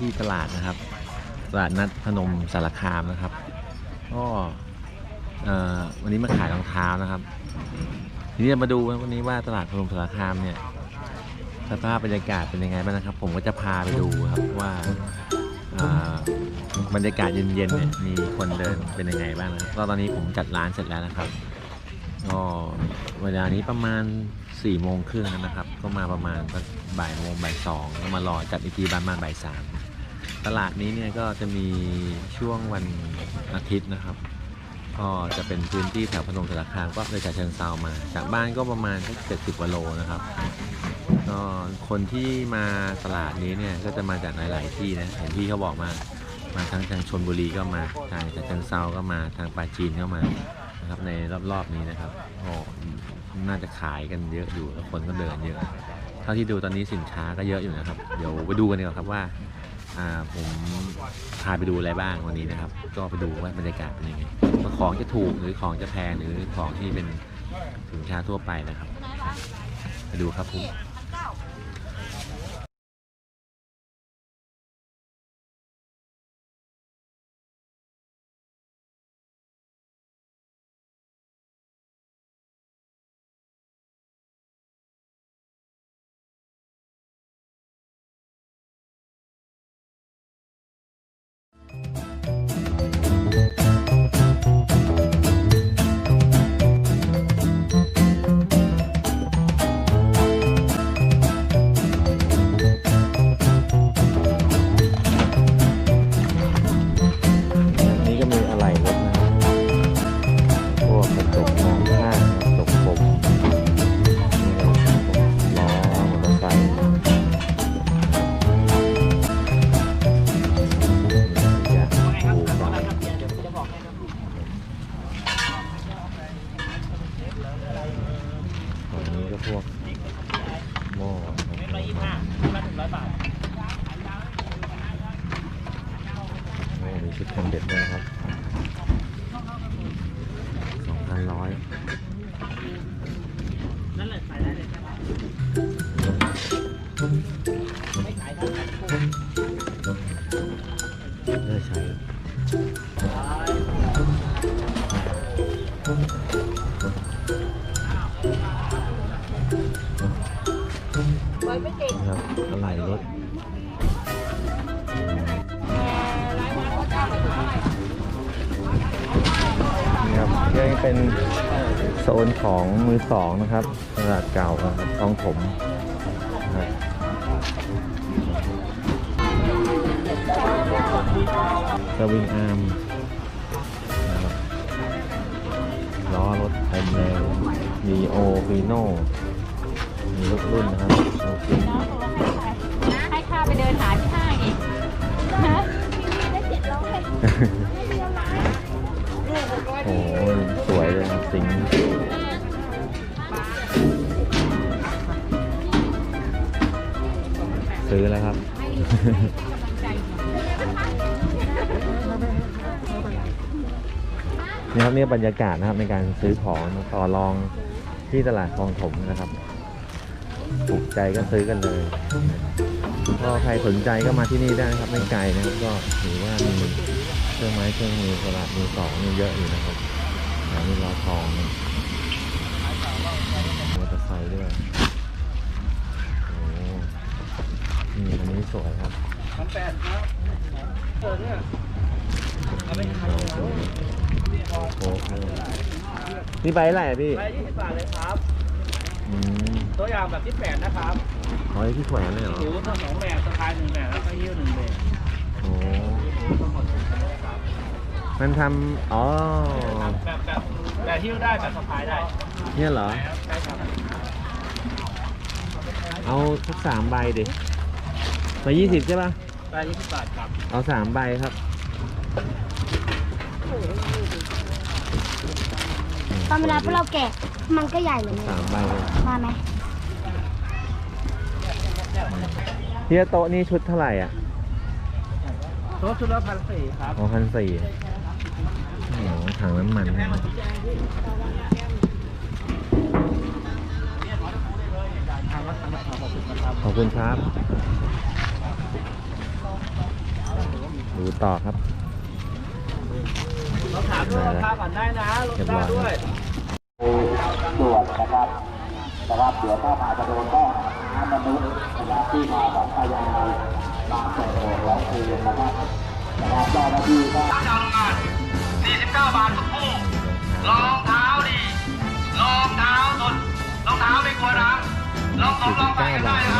ที่ตลาดนะครับ ตลาดนัดพนมสารคามนะครับ ก็วันนี้มาขายรองเท้านะครับ ทีนี้มาดูนวันนี้ว่าตลาดพนมสารคามเนี่ยสภาพบรรยากาศเป็นยังไงบ้างนะครับ ผมก็จะพาไปดูครับว่าบรรยากาศเย็นๆเนี่ยมีคนเดินเป็นยังไงบ้างนะก็ตอนนี้ผมจัดร้านเสร็จแล้วนะครับก็เวลานี้ประมาณ4ี่โมงครึ่งนะครับ ก็มาประมาณบ่ายโมงบ่ายสองก็มารอจัดอีกทีประมาณบ่ายสาม ตลาดนี้เนี่ยก็จะมีช่วงวันอาทิตย์นะครับ ก็จะเป็นพื้นที่แถวพนมสารคามก็เลยจากเชิงเซามา จากบ้านก็ประมาณสักเจ็ดสิบกว่าโลนะครับก็คนที่มาตลาดนี้เนี่ยก็จะมาจากหลาย ๆ ที่นะเห็นพี่เขาบอกมามาทั้งทางชนบุรีก็มาทางจากเชิงเซาก็มาทางปราจีนก็มานะครับในรอบ ๆ นี้นะครับโอ้น่าจะขายกันเยอะอยู่แล้วคนก็เดินเยอะเท่าที่ดูตอนนี้สินค้าก็เยอะอยู่นะครับ เดี๋ยวไปดูกันดีกว่าครับว่า ผมพาไปดูอะไรบ้างวันนี้นะครับ ก็ไปดูว่าบรรยากาศเป็นยังไงว่าของจะถูกหรือของจะแพงหรือของที่เป็นสินค้าทั่วไปนะครับ ไปดูครับผม เด็ดด้วยนะครับสองพันร้อย ก็ยังเป็นโซนของมือสองนะครับตลาดเก่านะครับคลองถมนะครับสวิงอาร์มนะครับล้อรถเต็มเลยมีโอฟีโน่มีทุกรุ่นนะครับโอเคให้ข้าไปเดินหาที่ห้างอีกฮะโนี่ครับนี่บรรยากาศนะครับในการซื้อของต่อรองที่ตลาดคลองถมนะครับ ถูกใจก็ซื้อกันเลยก็ใครสนใจก็มาที่นี่ได้นะครับไม่ไกลนะครับก็ถือว่ามีเครื่องไม้เครื่องมือตลาดมือสองนี่เยอะอยู่นะครับนี้รอทอง สวยครับพันแปดครับเออเนี่ยโอ้โหนี่ใบอะไรอะพี่ไปยี่สิบบาทเลยครับ อืมตัวอย่างแบบที่แปดนะครับอ๋อที่แขวนเลยเหรอหิวทั้งสองแบบสะพายหนึ่งแบบแล้วก็ยิ้วหนึ่งแบบโอ้มันทำอ๋อแบบแบบแบบหิ้วได้แบบสะพายได้เนี่ยเหรอ ใช่ครับ เอาสักสามใบดิ ไปยี่สิบใช่ป่ะไปยี่สิบบาทครับเอาสามใบครับตอนเวลาพวกเราแกะมันก็ใหญ่เหมือนกัสานมใบเลยมาไหมที่โต๊ะนี่ชุดเท่าไหร่อะโต๊ะชุดละพันสี่ครับอ๋อพันสี่โอ้โหถังน้ำมันนะทางวัดทางวัดขอบคุณนะครับขอบคุณครับ ดูต่อครับเราถามด้วยราคาก่อนได้นะลดได้ด้วยด่วนนะครับนะครับเดี๋ยวถ้ามาจะโดนก็หามนุษย์นะครับที่มาแบบพยายามมาส่งโรงร้องเพลงนะครับนะครับเจ้าหน้าที่ก็49 บาททุกคู่รองเท้าดีรองเท้าสดรองเท้าไม่กลัวน้ำลองของลองไปกัน49ได้บาทนะนะคครัรับบ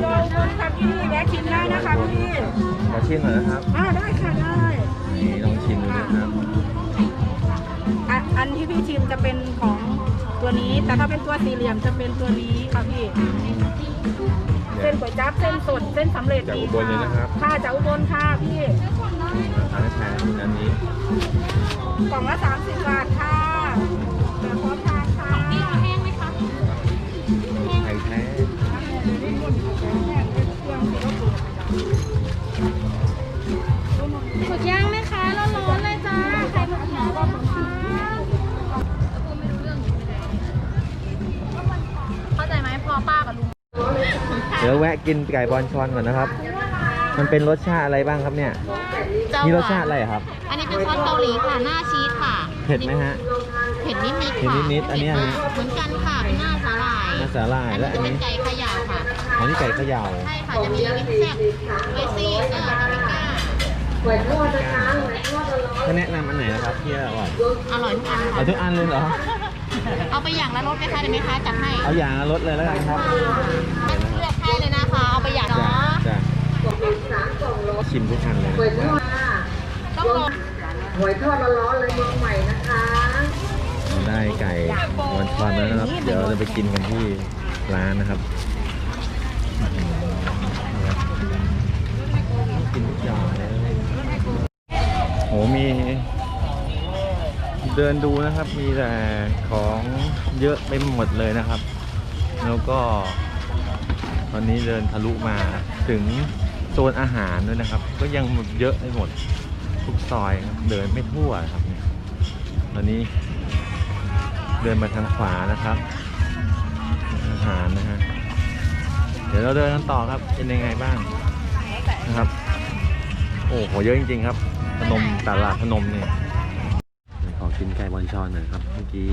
โลนึงค่ะพี่แวะชิมได้นะคะพี่ขอชิมหน่อยนะครับ อ่าได้ค่ะได้นี่ลองชิมดูนะครับอะอันที่พี่ชิมจะเป็นของตัวนี้ แต่ถ้าเป็นตัวสี่เหลี่ยมจะเป็นตัวนี้ค่ะพี่ เส้นก๋วยจั๊บเส้นสดเส้นสำเร็จจากดีอุบลเลยนะครับ ค่ะจากอุบลค่ะพี่ ทานแทนอันนี้กล่องละ30บาทค่ะ กินไก่บอลชอนก่อนนะครับ มันเป็นรสชาติอะไรบ้างครับเนี่ยนี่รสชาติอะไรอะครับ อันนี้เป็นซอสเกาหลีค่ะ หน้าชีสค่ะเผ็ดไหมฮะ เผ็ดนิดนิดๆเผ็ดค่ะนิดๆอันนี้เผ็ดอันนี้มากเหมือนกันค่ะ เป็นหน้าสาหร่ายหน้าสาหร่ายอันและนี้อัจะนเป็นนี้ไก่เขย่าค่ะ อันนี้ไก่เขย่าใช่ค่ะ จะมีลิ้นแซ่บเวซี่เอออเมริกาถ้าแนะนำอันไหนนะครับที่อร่อยอร่อยทุกอันเอาค่ะ ทุกอันเลยเหรอ เอาไปอย่างละรสไหมคะเดี๋ยวไหมคะจัดให้เอาอย่างละรสเลยแล้วกันครับเลือกให้เลยนะคะ เอาไปอย่าง จ้ะ เนาะ จ้ะ ชิมทุกอันเลยนะต้องลองหอยทอดร้อนๆเลยเมืองใหม่นะคะได้ไก่บอลชอนแล้วนะครับ เดี๋ยวเราจะไปกินกันที่ร้านนะครับกินทุกอย่างเลยโหมี เดินดูนะครับ มีแต่ของเยอะไปหมดเลยนะครับ แล้วก็ ตอนนี้เดินทะลุมาถึง โซนอาหารด้วยนะครับ ก็ยังเยอะไปหมดทุกซอยครับเดินไม่ทั่วครับเนี่ยตอนนี้เดินมาทางขวานะครับ อาหารนะฮะเดี๋ยวเราเดินกันต่อครับเป็นยังไงบ้างนะครับโอ้โหเยอะจริงๆครับพนมตลาดพนมเนี่ยขอกินไก่บอลชอนหน่อยครับเมื่อกี้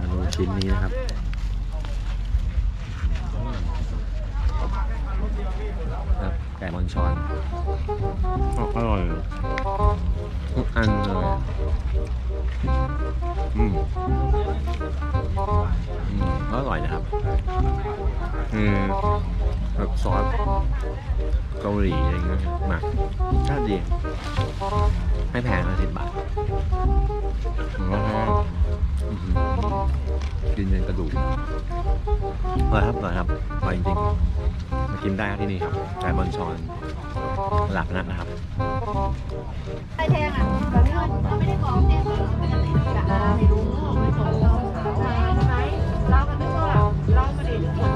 มาดูชิ้นนี้นะครับ ครับ ไก่บอลชอนออร่อยทุกอันเลยอืมอืมอร่อยนะครับคือแบบซอสเกาหลีอะไรเงี้ยหมักชาติดีไม่แพงนะสิบบาทแล้วก็อื้อหือกินเป็นกระดูกอร่อยครับอร่อยครับอร่อยจริงๆมา กินได้ครับที่นี่ครับไก่บอลชอนหลักนัดนะครับไก่แทงอะแบบนี้เราไม่ได้ของแทงเลยเป็นอะไรอะไม่รู้ไม่สนเราใช่ไหมเราก็นึกว่าเราไม่ได้ดูกฎห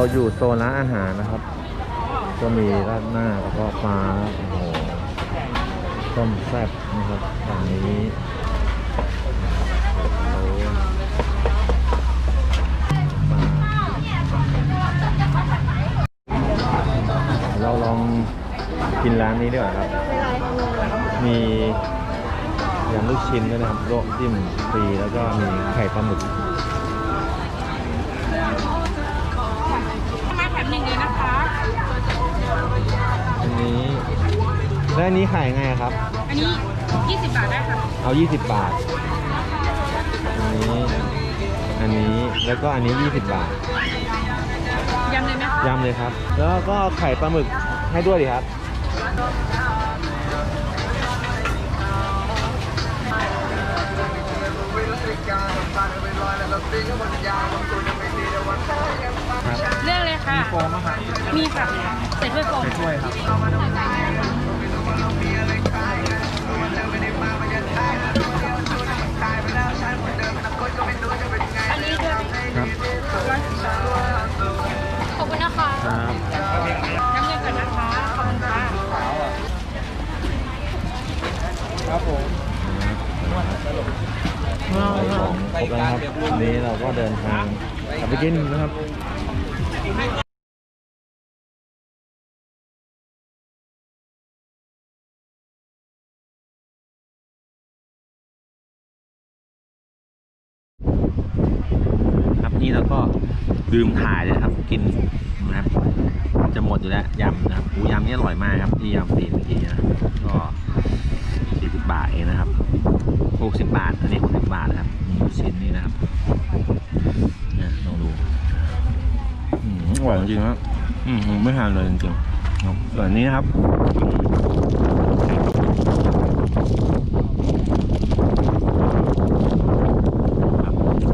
เราอยู่โซนร้านอาหารนะครับ ก็มีราดหน้าแล้วก็ปลาโอ้โหต้มแซ่บนะครับฝั่งนี้เราลองกินร้านนี้ดีกว่าครับ มียำลูกชิ้นด้วยนะครับโลวกจิ้มฟรีแล้วก็มีไข่ปลาหมึก แล้วอันนี้ขายไงครับ อันนี้ 20 บาทได้ค่ะ เอา 20 บาท อันนี้ อันนี้ แล้วก็อันนี้ 20 บาท ยำเลยไหมคะยำเลยครับ แล้วก็ไข่ปลาหมึกให้ด้วยดิครับครับเลือกเลยค่ะ มีโฟมค่ะมีค่ะใส่ถ้วยโฟมช่วยครับอันนี้ด้วยครับ ขอบคุณนะคะครับน้ำเงินก่นนะคะ ขอบคุณค่ะครับผมของครบแล้วครับวันนี้เราก็เดินทางกลับไปกินนะครับ ลืมถ่ายเลยนะครับ กินนะครับ จะหมดอยู่แล้วยำนะครับปูยำนี่อร่อยมากครับที่ยำตีเมื่อกี้นะก็สี่สิบบาทเองนะครับหกสิบบาทอันนี้หกสิบบาทนะครับนี่ลูชิ้นนี่นะครับนี่ลองดูอืมอร่อยจริงๆครับอืมไม่ทานเลยจริงๆครับส่วนนี้นะครับ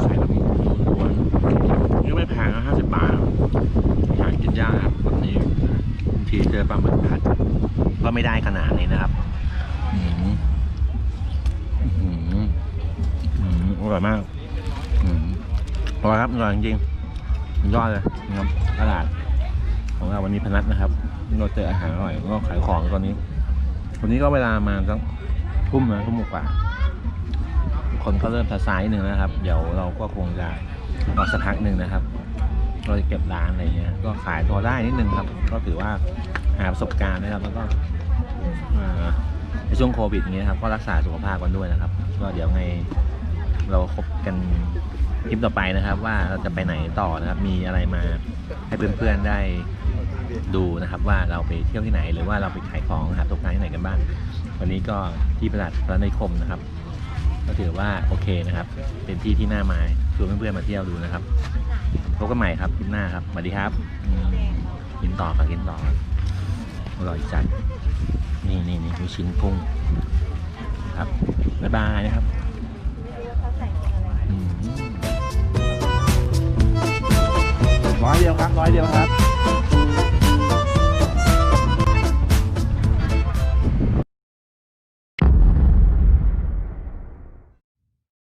ไข่แบบล้วนๆนี่ก็ไม่แพงนะห้าสิบบาทครับ หากินยากครับแบบนี้บางทีเจอปลาหมึกผัดก็ ได้ขนาดนี้นะครับอร่อยมากอร่อยครับอร่อยจริงๆยอดเลยนะครับตลาดของเราวันนี้พนัสนะครับ เราเจออาหารอร่อยก็ขายของตอนนี้วันนี้ก็เวลามาสักทุ่มนะทุ่มกว่า คนก็เริ่มซาซายนิดนึงนะครับ เดี๋ยวเราก็คงจะรอสักพักหนึ่งนะครับ เราจะเก็บร้านอะไรเงี้ย ก็ขายพอได้นิดนึงครับ ก็ถือว่าหาประสบการณ์นะครับ แล้วก็ ในช่วงโควิดอย่างเงี้ยครับก็รักษาสุขภาพกันด้วยนะครับ ก็เดี๋ยวไงเราคบกันคลิปต่อไปนะครับ ว่าเราจะไปไหนต่อนะครับ มีอะไรมาให้เพื่อนๆได้ดูนะครับ ว่าเราไปเที่ยวที่ไหน หรือว่าเราไปขายของหาประสบการณ์ที่ไหนกันบ้างวันนี้ก็ที่ประหลัดพระนิคมนะครับ ก็ถือว่าโอเคนะครับ เป็นที่ที่น่ามาชวนเพื่อนๆมาเที่ยวดูนะครับพบกันใหม่ครับคลิปหน้าครับสวัสดีครับอืมกินต่อครับกินต่อครับอร่อยจัด นี่นี่นี่ลูกชิ้นกุ้งครับบ๊ายบายนะครับอืมร้อยเดียวครับร้อยเดียวครับ